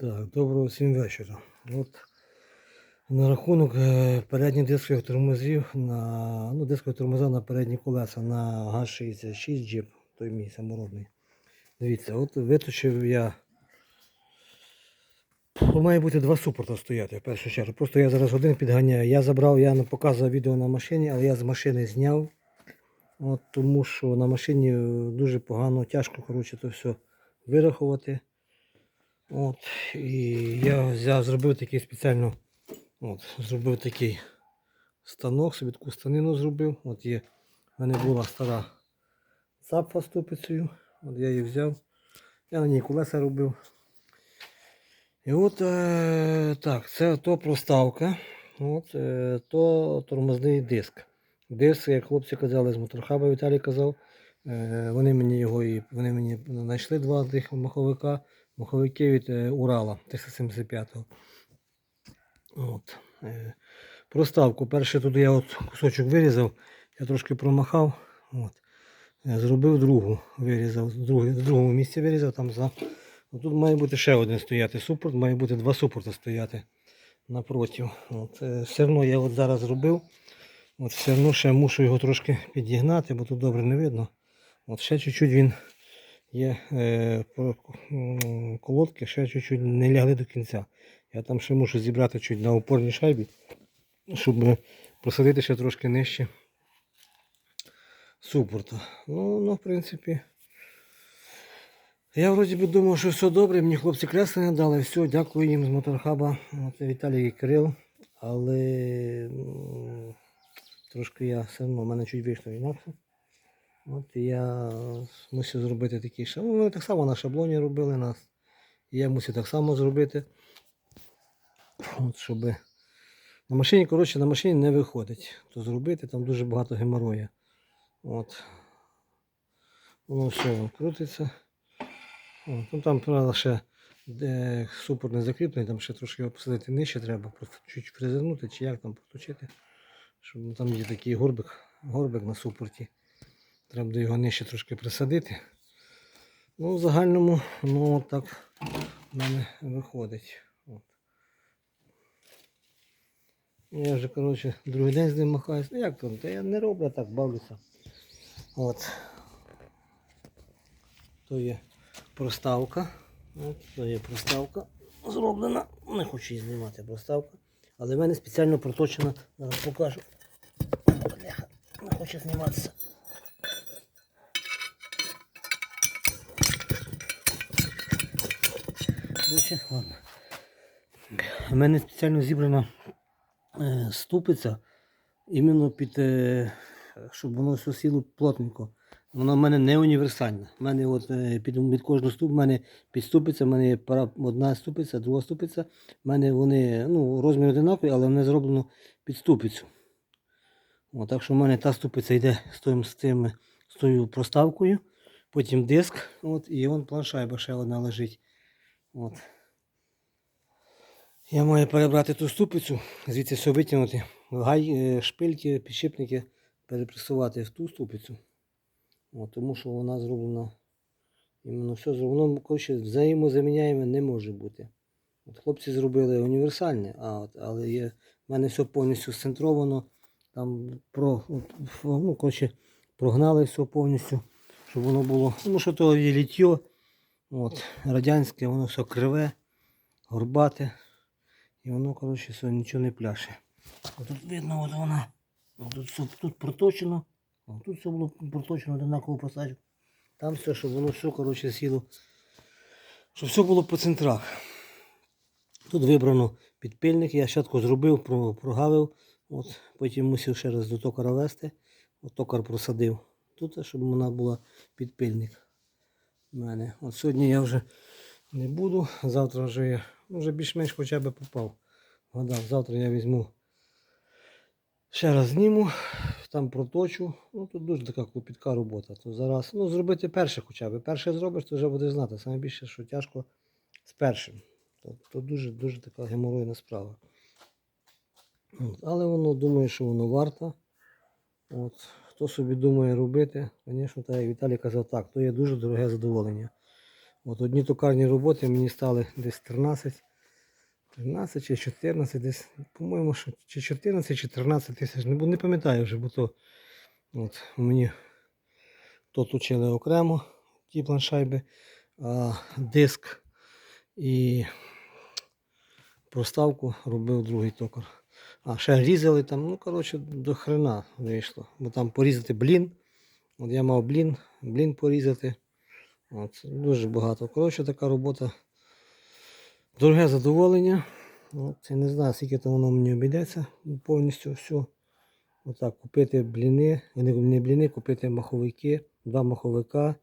Так, доброго всім вечора. От на рахунок е, передніх дискових тормозів на ну, дискові тормоза на передні колеса на ГАЗ-66 джип, той мій саморобний. Дивіться, от виточив я. Має бути два супорта стояти в першу чергу. Просто я зараз один підганяю. Я забрав, я показував відео на машині, але я з машини зняв. От, тому що на машині е, дуже погано, тяжко коротше, то все вирахувати. От, і я взяв, зробив такий спеціально, от, зробив такий станок, собі таку станину зробив. От є, в мене була стара цапфа з тупицею. От я її взяв. Я на ній колеса робив. І от е, так, це то проставка, от, е, то тормозний диск. Диск, як хлопці казали з моторхаба, Віталій казав, е, вони мені його і вони мені знайшли два тих маховика, маховики від е, Урала 375-го. От, е, проставку. Перше тут я от кусочок вирізав, я трошки промахав. От. Е, Зробив другу, вирізав, з друге- в другому місці вирізав, там за. Тут має бути ще один стояти супорт, має бути два супорти стояти напротив. От, все одно я от зараз зробив. От все одно ще мушу його трошки підігнати, бо тут добре не видно. От ще чуть-чуть він є е, колодки, ще чуть-чуть не лягли до кінця. Я там ще мушу зібрати чуть на опорній шайбі, щоб просадити ще трошки нижче супорта. Ну, ну, в принципі. Я вроді би думав, що все добре, мені хлопці креслення дали, все, дякую їм з моторхаба. От, Віталій і Кирил. Але ну, трошки я все одно, в мене чуть вийшло інакше. От я мусив зробити такий шаблон. Ну, вони так само на шаблоні робили нас. Я мусив так само зробити. От, щоб на машині, коротше, на машині не виходить. То зробити, там дуже багато геморроя. От. Воно все крутиться. От, ну, там, правда, ще де супер не закріплений, там ще трошки його посадити нижче треба, просто чуть призирнути чи як там проточити. Щоб ну, там є такий горбик, горбик на супорті. Треба буде його нижче трошки присадити. Ну, в загальному, ну так в мене виходить. От. Я вже, коротше, другий день з ним махаюсь. Ну як то? Та я не роблю, так бавлюся. От. То є проставка. От, то є проставка зроблена. Не хочу її знімати проставка. Але в мене спеціально проточена. Зараз покажу. Не хоче зніматися. Короче, ладно. У мене спеціально зібрана е, ступиця іменно під, е, щоб воно все сіло плотненько. Вона в мене не універсальна. У мене от, е, під, під кожну ступ, в мене під ступиця, в мене пара, одна ступиця, друга ступиця. У мене вони ну, розмір одинаковий, але вони зроблено під ступицю. От, так що в мене та ступиця йде з, тим, з, тим, з тою проставкою, потім диск, от, і вон планшайба ще одна лежить. От. Я маю перебрати ту ступицю, звідси все витягнути, гай, е, шпильки, підшипники перепресувати в ту ступицю. От, тому що вона зроблена. Іменно все зроблено, коротше, взаємозаміняємо не може бути. От хлопці зробили універсальне, а, от, але є, в мене все повністю сцентровано. Там про, ну, коротше, прогнали все повністю, щоб воно було. Тому що то є літьо, от, радянське, воно все криве, горбате. І воно, коротше, все нічого не пляше. Тут видно, от вона. Тут все тут проточено. Тут все було проточено однаково посадку. Там все, щоб воно все, коротше, сіло. Щоб все було по центрах. Тут вибрано підпильник, я щатку зробив, прогавив. От, потім мусив ще раз до токара вести. От токар просадив. Тут, щоб вона була підпильник. Мене. От сьогодні я вже не буду. Завтра вже я ну, вже більш-менш хоча б попав. Гадав, завтра я візьму. Ще раз зніму, там проточу. Ну тут дуже така клопітка робота. То зараз, ну, зробити перше хоча б. Перше зробиш, то вже будеш знати. Саме більше, що тяжко з першим. То, дуже дуже така геморойна справа. От, Але воно думає, що воно варто. От, хто собі думає робити, звісно, так як Віталій казав, так, то є дуже дороге задоволення. От одні токарні роботи мені стали десь 13, 13 чи 14, десь, по-моєму, чи 14 чи 13 тисяч, не, не пам'ятаю вже, бо то от, мені то точили окремо ті планшайби, а диск і проставку робив другий токар. А ще різали там, ну коротше, до хрена вийшло. Бо там порізати блін. От я мав блін, блін порізати. От, дуже багато. Коротше, така робота. Дороге задоволення. От, я не знаю, скільки там воно мені обійдеться повністю все. Отак, купити бліни, не бліни, купити маховики, два маховика.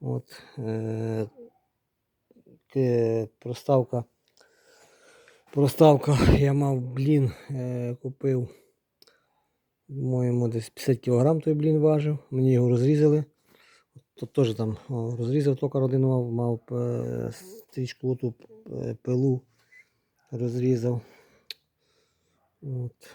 От, е, проставка. Проставка, я мав блін, е, купив. Моєму десь 50 кг той блін важив. Мені його розрізали. Тут теж там розрізав токар один мав, мав е, стрічку оту е, пилу розрізав. От.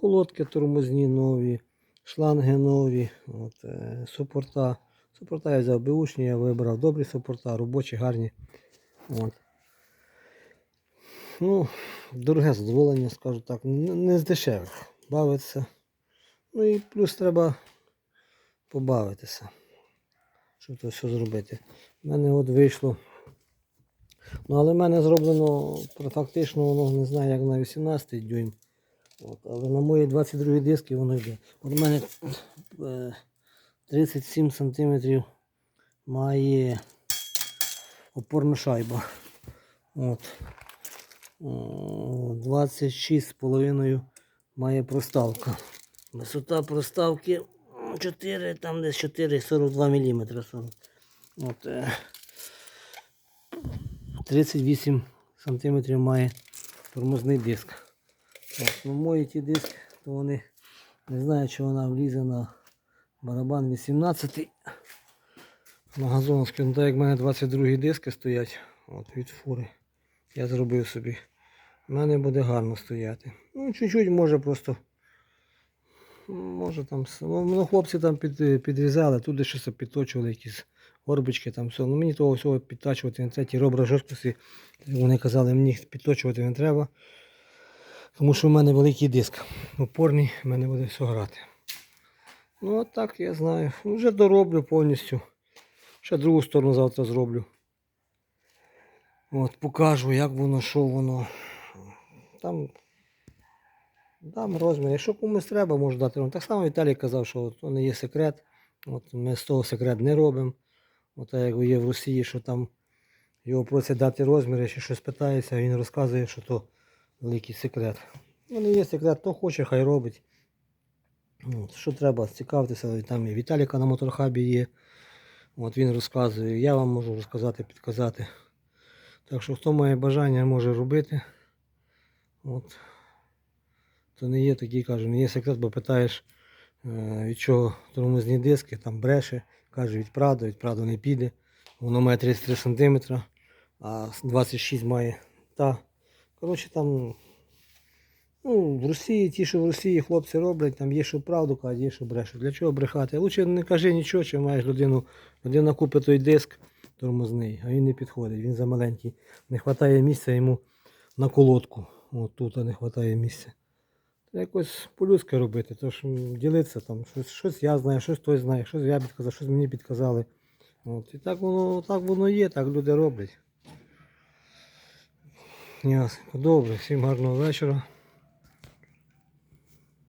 Колодки тормозні нові, шланги нові, от, е, супорта. Супорта я взяв беушні, я вибрав добрі супорта, робочі, гарні. От. Ну, дороге задоволення, скажу так, не, з дешевих. Бавитися. Ну і плюс треба побавитися, щоб це все зробити. У мене от вийшло. Ну, але в мене зроблено фактично, воно не знаю, як на 18 дюйм. От, але на мої 22 диски воно йде. От у мене е, 37 см має опорна шайба. От. О, 26,5 має проставка. Висота проставки 4, там десь 4,42 мм. От, е, 38 см має тормозний диск. От, ну, мої ті диски, то вони не знаю, чи вона влізе на барабан 18 на газоновський. Ну так як в мене 22 диски стоять от, від фури. Я зробив собі. У мене буде гарно стояти. Ну, чуть-чуть може просто. Може там. Ну, ну, хлопці там під, підрізали, туди щось підточували, якісь горбочки там все. Ну мені того всього підтачувати не треба. Ті робра жорсткості. Вони казали, мені підточувати не треба. Тому що в мене великий диск. Опорний, в мене буде все грати. Ну от так я знаю. Вже дороблю повністю. Ще другу сторону завтра зроблю. От, покажу, як воно, що воно. Там дам розмір. Якщо комусь треба, можу дати. Так само Віталій казав, що то не є секрет. От ми з того секрет не робимо. От як є в Росії, що там його просять дати розміри, чи щось питається, він розказує, що то великий секрет. Ну, не є секрет, хто хоче, хай робить. От, що треба, цікавитися, там і Віталіка на моторхабі є. От він розказує, я вам можу розказати, підказати. Так що хто має бажання, може робити. От. То не є такий, кажу, не є секрет, бо питаєш, е, від чого тормозні диски, там бреше, каже від Прада, від Прада не піде. Воно має 33 см, а 26 має та. Коротше там. Ну, в Росії, ті, що в Росії хлопці роблять, там є що правду кажуть, є що брешуть. Для чого брехати? Лучше не кажи нічого, чи маєш людину, людина купить той диск тормозний, а він не підходить, він замаленький. Не вистачає місця йому на колодку. От тут не вистачає місця. Якось по-людськи робити, тож ділитися там, щось, щось я знаю, щось той знає, щось я підказав, щось мені підказали. От, і так воно, так воно є, так люди роблять. Ясно. Добре, всім гарного вечора.